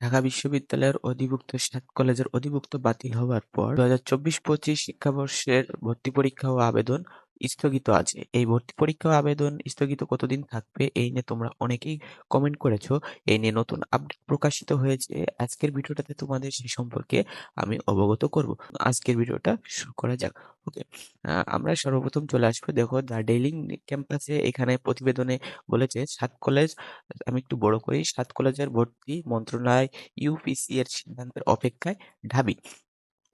ঢাকা বিশ্ববিদ্যালয়ের অধিভুক্ত সাত কলেজের অধিভুক্ত বাতিল হওয়ার পর দু হাজার চব্বিশ পঁচিশ শিক্ষাবর্ষের ভর্তি পরীক্ষা ও আবেদন স্থগিত আছে। এই ভর্তি পরীক্ষা আবেদন স্থগিত কতদিন থাকবে, এই নিয়ে তোমরা অনেকেই কমেন্ট করেছ। এই নিয়ে নতুন আপডেট প্রকাশিত হয়েছে। আজকের ভিডিওটাতে তোমাদের সেই সম্পর্কে আমি অবগত করব। আজকের ভিডিওটা শুরু করা যাক। ওকে আমরা সর্বপ্রথম চলে আসব। দেখো, দ্য ডেইলি ক্যাম্পাসে এখানে প্রতিবেদনে বলেছে, সাত কলেজ, আমি একটু বড় করি, সাত কলেজের ভর্তি মন্ত্রণালয় ইউপিসি এর সিদ্ধান্তের অপেক্ষায় ঢাবি।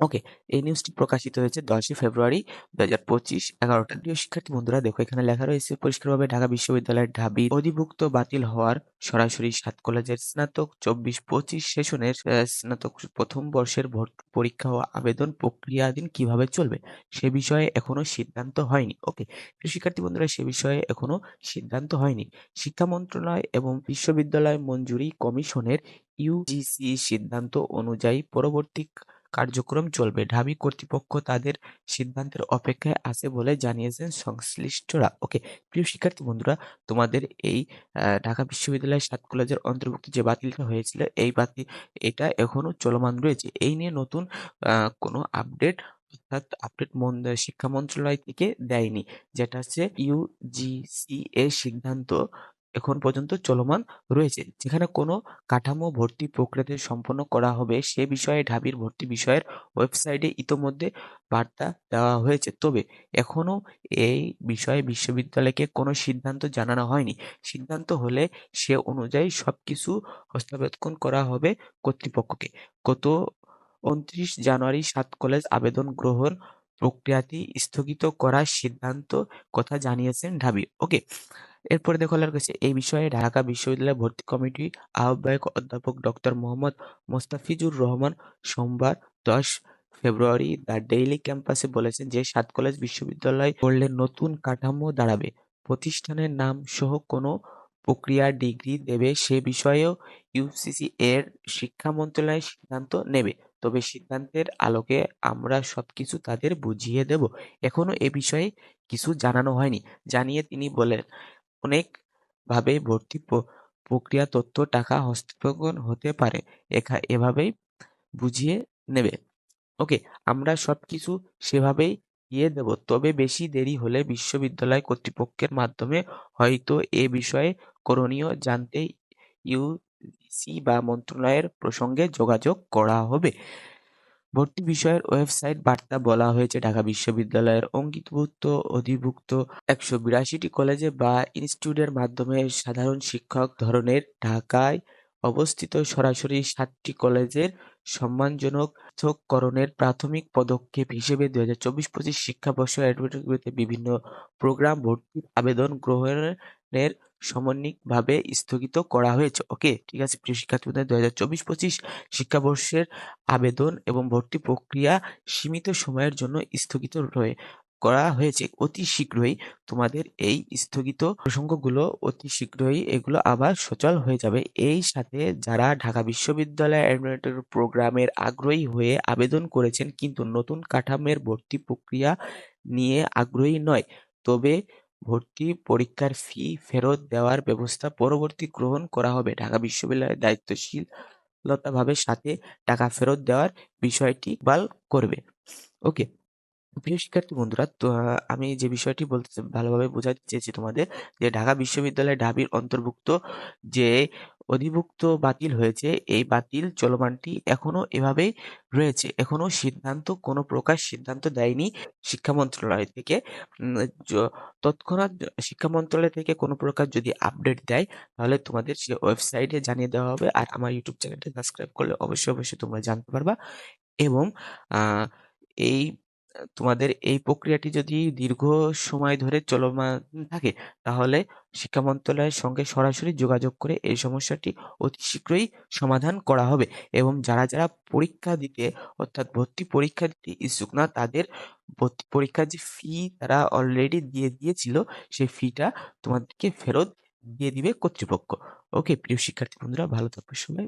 ওকে, এই নিউজটি প্রকাশিত হয়েছে দশই ফেব্রুয়ারি দু হাজার পঁচিশ, এগারোটা। প্রিয় শিক্ষার্থী বন্ধুরা, দেখো এখানে লেখা রয়েছে, পরিষ্কারভাবে ঢাকা বিশ্ববিদ্যালয়ের ঢাবি অধিভুক্ত বাতিল হওয়ার সরাসরি সাত কলেজের স্নাতক, চব্বিশ পঁচিশ সেশনের স্নাতক প্রথম বর্ষের ভর্তি পরীক্ষা ও আবেদন প্রক্রিয়াধীন কীভাবে চলবে, সে বিষয়ে এখনও সিদ্ধান্ত হয়নি। ওকে, প্রিয় শিক্ষার্থী বন্ধুরা, সে বিষয়ে এখনও সিদ্ধান্ত হয়নি। শিক্ষা মন্ত্রণালয় এবং বিশ্ববিদ্যালয় মঞ্জুরি কমিশনের ইউজিসি সিদ্ধান্ত অনুযায়ী পরবর্তী কার্যক্রম চলবে। ঢাবি কর্তৃপক্ষ তাদের সিদ্ধান্তের অপেক্ষায় আছে বলে জানিয়েছেন সংশ্লিষ্টরা। ওকে, প্রিয় শিক্ষার্থী বন্ধুরা, তোমাদের এই ঢাকা বিশ্ববিদ্যালয়ের সাত কলেজের অন্তর্ভুক্ত যে বাতিলটা হয়েছিল, এই বাতিল এটা এখনও চলমান রয়েছে। এই নিয়ে নতুন কোনো আপডেট, অর্থাৎ আপডেট শিক্ষা মন্ত্রণালয় থেকে দেয়নি, যেটা হচ্ছে ইউজিসি এর সিদ্ধান্ত। এখন পর্যন্ত চলমান রয়েছে। যেখানে কোনো কাঠামো ভর্তি প্রক্রিয়াতে সম্পন্ন করা হবে সে বিষয়ে ঢাবির ভর্তি বিষয়ের ওয়েবসাইটে ইতোমধ্যে বার্তা দেওয়া হয়েছে। তবে এখনও এই বিষয়ে বিশ্ববিদ্যালয়কে কোনো সিদ্ধান্ত জানানো হয়নি। সিদ্ধান্ত হলে সে অনুযায়ী সব কিছু হস্তাবেক্ষণ করা হবে কর্তৃপক্ষকে। গত উনত্রিশ জানুয়ারি সাত কলেজ আবেদন গ্রহণ প্রক্রিয়াটি স্থগিত করার সিদ্ধান্ত কথা জানিয়েছেন ঢাবি। ওকে এরপরে দেখো রয়েছে এই বিষয়ে ঢাকা বিশ্ববিদ্যালয় ভর্তি কমিটি আহ্বায়ক অধ্যাপক ডক্টর মোহাম্মদ মোস্তাফিজুর রহমান সোমবার দশ ফেব্রুয়ারি দ্য ডেইলি ক্যাম্পাসে বলেছেন যে, সাত কলেজ বিশ্ববিদ্যালয় করলে নতুন কাঠামো দাঁড়াবে। প্রতিষ্ঠানের নাম সহ কোনো প্রক্রিয়া ডিগ্রি দেবে, সে বিষয়েও ইউসিসি এর শিক্ষা মন্ত্রণালয় সিদ্ধান্ত নেবে। তবে সিদ্ধান্তের আলোকে আমরা সবকিছু তাদের বুঝিয়ে দেব। এখনও এ বিষয়ে কিছু জানানো হয়নি। জানিয়ে তিনি বলেন অনেকভাবে ভর্তি প্রক্রিয়া তথ্য, টাকা হস্তান্তর হতে পারে। এভাবেই বুঝিয়ে নেবে। ওকে, আমরা সবকিছু সেভাবেই দিয়ে দেব। তবে বেশি দেরি হলে বিশ্ববিদ্যালয় কর্তৃপক্ষের মাধ্যমে হয়তো এ বিষয়ে করণীয় জানতে ইউসি বা মন্ত্রণালয়ের প্রসঙ্গে যোগাযোগ করা হবে। ভর্তি বিষয়ের ওয়েবসাইট বার্তা বলা হয়েছে। ঢাকা বিশ্ববিদ্যালয়ের অঙ্গীভুত অধিভুক্ত একশো বিরাশিটি কলেজে বা ইনস্টিটিউটের মাধ্যমে সাধারণ শিক্ষক ধরনের ঢাকায় অবস্থিত সরাসরি সাতটি কলেজের সম্মানজনক করণের প্রাথমিক পদক্ষেপ হিসেবে দুই হাজার চব্বিশ পঁচিশ শিক্ষাবর্ষ বিভিন্ন প্রোগ্রাম ভর্তির আবেদন গ্রহণের সমন্বিতভাবে স্থগিত করা হয়েছে। ওকে ঠিক আছে, প্রিয় শিক্ষার্থীদের দু হাজার চব্বিশ পঁচিশ শিক্ষাবর্ষের আবেদন এবং ভর্তি প্রক্রিয়া সীমিত সময়ের জন্য স্থগিত রয়ে করা হয়েছে। অতি শীঘ্রই তোমাদের এই স্থগিত প্রসঙ্গগুলো অতি শীঘ্রই এগুলো আবার সচল হয়ে যাবে। এই সাথে যারা ঢাকা বিশ্ববিদ্যালয় অ্যাডমিনিস্ট্রেটর প্রোগ্রামের আগ্রহী হয়ে আবেদন করেছেন কিন্তু নতুন কাঠামের ভর্তি প্রক্রিয়া নিয়ে আগ্রহী নয়, তবে ভর্তি পরীক্ষার ফি ফেরত দেওয়ার ব্যবস্থা পরবর্তী গ্রহণ করা হবে। ঢাকা বিশ্ববিদ্যালয়ের দায়িত্বশীলতাভাবে সাথে টাকা ফেরত দেওয়ার বিষয়টি বাল করবে। ওকে। প্রিয় শিক্ষার্থী বন্ধুরা, তো আমি যে বিষয়টি বলতে ভালোভাবে বোঝাতে চেয়েছি তোমাদের যে ঢাকা বিশ্ববিদ্যালয় ঢাবির অন্তর্ভুক্ত যে অধিভুক্ত বাতিল হয়েছে, এই বাতিল চলমানটি এখনও এভাবেই রয়েছে। এখনও সিদ্ধান্ত, কোনো প্রকার সিদ্ধান্ত দেয়নি শিক্ষা মন্ত্রণালয় থেকে। তৎক্ষণাৎ শিক্ষা মন্ত্রণালয় থেকে কোনো প্রকার যদি আপডেট দেয়, তাহলে তোমাদের সে ওয়েবসাইটে জানিয়ে দেওয়া হবে আর আমার ইউটিউব চ্যানেলটা সাবস্ক্রাইব করলে অবশ্যই অবশ্যই তোমরা জানতে পারবা। এবং এই তোমাদের এই প্রক্রিয়াটি যদি দীর্ঘ সময় ধরে চলমান থাকে, তাহলে শিক্ষা মন্ত্রণালয়ের সঙ্গে সরাসরি যোগাযোগ করে এই সমস্যাটি অতি শীঘ্রই সমাধান করা হবে এবং যারা যারা পরীক্ষা দিতে, অর্থাৎ ভর্তি পরীক্ষা দিতে ইচ্ছুক না, তাদের ভর্তি পরীক্ষার যে ফি তারা অলরেডি দিয়ে দিয়েছিল, সেই ফিটা তোমাদেরকে ফেরত দিয়ে দিবে কর্তৃপক্ষ। ওকে প্রিয় শিক্ষার্থী বন্ধুরা, ভালো থাকবে সবাই